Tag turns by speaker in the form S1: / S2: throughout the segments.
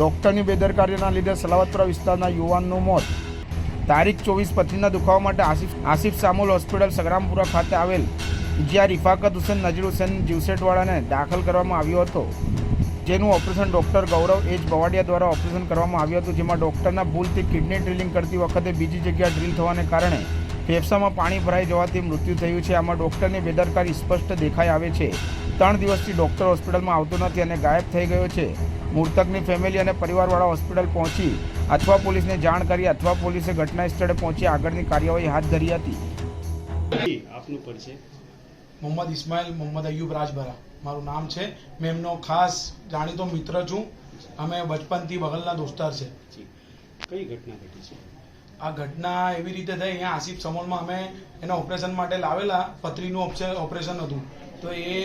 S1: ડૉક્ટરની બેદરકારીના લીધે સલાવતપુરા વિસ્તારના યુવાનનું મોત. તારીખ ચોવીસ પથરીના દુખાવા માટે આસિફ આસિફ સામુલ હોસ્પિટલ સગરામપુરા ખાતે આવેલ જ્યાં રિફાકત હુસેન, નજીર હુસેન જીવસેટવાળાને દાખલ કરવામાં આવ્યો હતો. જેનું operation doctor Gaurav H. Bavadiya દ્વારા ઓપરેશન કરવામાં આવ્યું હતું, જેમાં ડૉક્ટરના ભૂલથી કિડની ડ્રિલિંગ કરતી વખતે બીજી જગ્યા ડ્રિલ થવાને કારણે ફેફસામાં પાણી ભરાઈ જવાથી મૃત્યુ થયું છે. આમાં ડૉક્ટરની બેદરકારી સ્પષ્ટ દેખાઈ આવે છે. ત્રણ દિવસથી ડૉક્ટર હોસ્પિટલમાં આવતો નથી અને ગાયબ થઈ ગયો છે. મૃતકની ફેમિલી અને પરિવારવાળા હોસ્પિટલ પહોંચી અથવા પોલીસને જાણ કરી અથવા પોલીસે ઘટના સ્થળે પહોંચી આગળની કાર્યવાહી હાથ ધરી હતી.
S2: આપનું પરિચય
S3: મોહમ્મદ ઇસ્માઇલ મોહમ્મદ અયુબ રાજભરા. મારું નામ છે. મેં એમનો ખાસ જાણીતો મિત્ર છું. અમે બચપનથી બગલના દોસ્તાર છે.
S2: કઈ ઘટના ઘટી છે?
S3: આ ઘટના એવી રીતે થઈ અહીંયા આસિફ સમોલમાં અમે એના ઓપરેશન માટે લાવેલા પથરીનું ઓપરેશન હતું. તો એ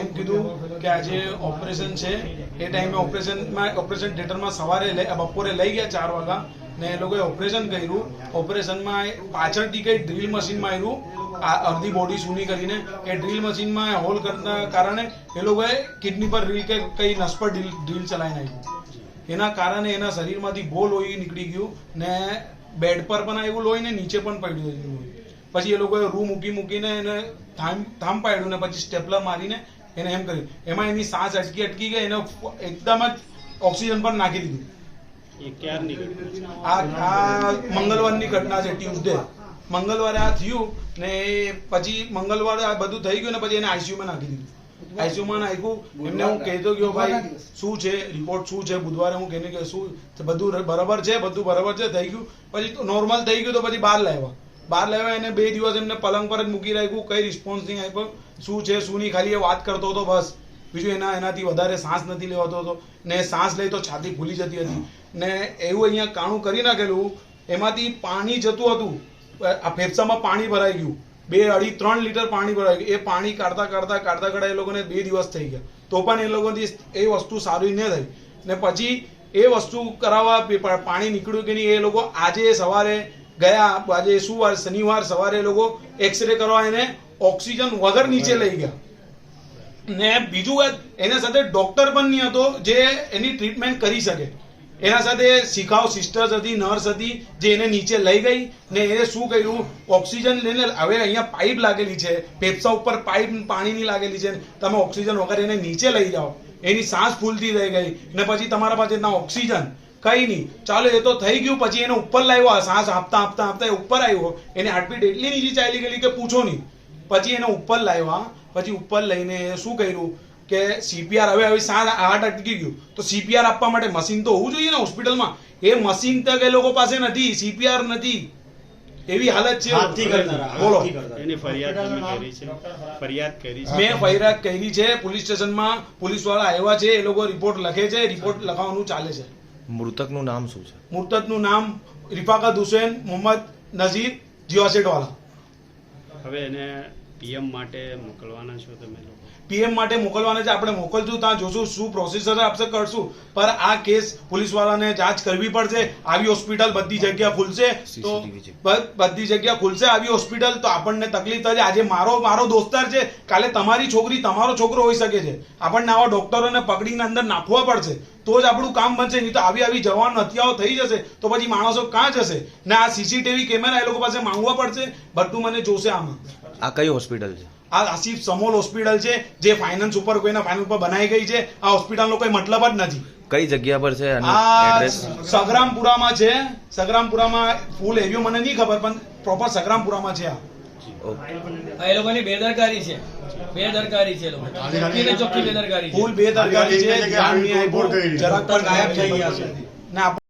S3: એમ કીધું કે આજે ઓપરેશન છે. એ ટાઈમે ઓપરેશનમાં ઓપરેશન થિયેટરમાં સવારે બપોરે લઈ ગયા ચાર વાગ્યા ને એ લોકોએ ઓપરેશન કર્યું. ઓપરેશનમાં પાછળથી કઈ ડ્રીલ મશીનમાં આવ્યું આ અડધી બોડી સૂની કરીને એ ડ્રીલ મશીનમાં હોલ કરતા કારણે એ લોકોએ કિડની પર ડ્રીલ કે કઈ નસ પર ડ્રીલ ડ્રીલ ચલાવી નાખ્યું એના કારણે એના શરીરમાંથી બહુ લોહી નીકળી ગયું ને બેડ પર પણ આવ્યું લોહી ને નીચે પણ પડ્યું પછી એ લોકોએ રૂ મૂકી મૂકીને એને થામ થામ પાડ્યું ને પછી સ્ટેપલર મારીને એને એમ કર્યું. એમાં એની સાંસ અટકી અટકી ગઈ એને એકદમ જ ઓક્સિજન પર નાખી દીધું. આ આ મંગળવારની ઘટના છે ટ્યુઝડે. મંગળવારે આ થયું ને પછી મંગળવારે આ બધું થઈ ગયું ને પછી એને આઈસીયુમાં નાખી દીધું. આઈસીયુમાં નાખ્યું. એમને હું કહેતો ગયો ભાઈ શું છે? રિપોર્ટ શું છે? બુધવારે હું કહીને કે શું? બધું બરાબર છે બધું બરાબર છે થઈ ગયું. પછી નોર્મલ થઈ ગયું તો પછી બહાર લાવ્યા. બહાર લેવાય એને બે દિવસ એમને પલંગ પર જ મૂકી રાખ્યું, કઈ રિસ્પોન્સ નહીં આપ્યો. શું છે, શું નહીં, ખાલી એ વાત કરતો હતો બસ. બીજું એના, એનાથી વધારે શ્વાસ નથી લેવાતો હતો. ને શ્વાસ લઈ તો છાતી ભૂલી જતી હતી. ને એવું અહીંયા કાણું કરી નાખેલું, એમાંથી પાણી જતું હતું. આ ફેફસામાં પાણી ભરાઈ ગયું. બે અઢી ત્રણ લીટર પાણી ભરાઈ ગયું. એ પાણી કાઢતા કાઢતા કાઢતા કાઢતા એ લોકોને બે દિવસ થઈ ગયા. તો પણ એ લોકોથી એ વસ્તુ સારી ન થઈ. ને પછી એ વસ્તુ કરાવવા પાણી નીકળ્યું કે નહીં એ લોકો આજે સવારે ગયા આજે શું વાર શનિવાર સવારે લોકો એક્સરે કરવા એને ઓક્સિજન વગર નીચે લઈ ગયા. ને બીજું એના સાથે ડોક્ટર પણ નહીં હતો જે એની ટ્રીટમેન્ટ કરી શકે. એના સાથે શિખાઉ સિસ્ટર્સ હતી નર્સ હતી જે એને નીચે લઈ ગઈ ને એને શું કર્યું? ઓક્સિજન લઈને હવે અહીંયા પાઇપ લાગેલી છે ફેફસા ઉપર પાઇપ પાણીની લાગેલી છે. તમે ઓક્સિજન વગર એને નીચે લઈ જાઓ. એની સાસ ફૂલતી થઈ ગઈ ને પછી તમારા પાસે ના ઓક્સિજન. કઈ નહીં. ચાલો એ તો થઈ ગયું. પછી એને ઉપર લાવ્યો. સાસ આપતા આપતા આપતા એ ઉપર આવ્યો. એને હાર્ટબીટ એટલી નીચે ચાલી ગયેલી કે પૂછો નહીં. પછી એને ઉપર લાવ્યા પછી ઉપર લઈને શું કર્યું? કે સીપીઆર હવે હવે સાસ હાર્ટ અટકી ગયું. તો સીપીઆર આપવા માટે મશીન તો હોવું જોઈએ ને હોસ્પિટલમાં એ મશીન તક એ લોકો પાસે નથી. સીપીઆર નથી. એવી હાલત છે. બોલો.
S2: એની ફરિયાદ તમે કરી છે. ફરિયાદ કરી છે.
S3: મેં ફરિયાદ કરી છે. પોલીસ સ્ટેશનમાં પોલીસવાળા આવ્યા છે. એ લોકો રિપોર્ટ લખે છે. રિપોર્ટ લખવાનું ચાલે છે.
S4: મૃતકનું નામ શું છે?
S3: મૃતકનું નામ રિફાકત હુસેન મોહમ્મદ નઝીર જીવાસેટ વાળા
S2: હવે એને પીએમ માટે મોકલવાના છો તમે લોકો?
S3: પીએમ માટે મોકલવાના છે આપણે મોકલશું ત્યાં જોશું શું પ્રોસેસર આપશે કરશું. પર આ કેસ પોલીસવાળાને જાંચ કરવી પડશે આવી હોસ્પિટલ બધી જગ્યા ખુલશે તો બધી જગ્યા ખુલશે આવી હોસ્પિટલ તો આપણને તકલીફ થશે. આજે મારો મારો દોસ્તાર છે કાલે તમારી છોકરી તમારો છોકરો હોઈ શકે છે. આપણને આવા ડોક્ટરોને પકડીને અંદર નાખવા પડશે. તો જ આપણું કામ બનશે નહીં તો આવી આવી જવાન હત્યાઓ થઈ જશે. તો પછી માણસો કાં જશે? ને આ સીસીટીવી કેમેરા એ લોકો પાસે માંગવા પડશે? બધું મને જોશે આમાં.
S4: આ કઈ હોસ્પિટલ છે?
S3: આ આસિફ સમોલ હોસ્પિટલ છે જે ફાઇનાન્સ ઉપર કોઈના ફાઇનાન્સ ઉપર બનાવી ગઈ છે. આ હોસ્પિટલનો કોઈ મતલબ જ નથી.
S4: કઈ જગ્યા પર છે
S3: આ સગરામપુરામાં છે. સગરામપુરામાં ફૂલ એરિયો મને નહીં ખબર પણ પ્રોપર સગરામપુરામાં છે આ.
S5: એ લોકોની બેદરકારી છે. બેદરકારી છે એ લોકો ચોખ્ખી બેદરકારી છે.
S3: ફૂલ બેદરકારી છે. જરાક પણ ગાયબ થઈ ગયા છે.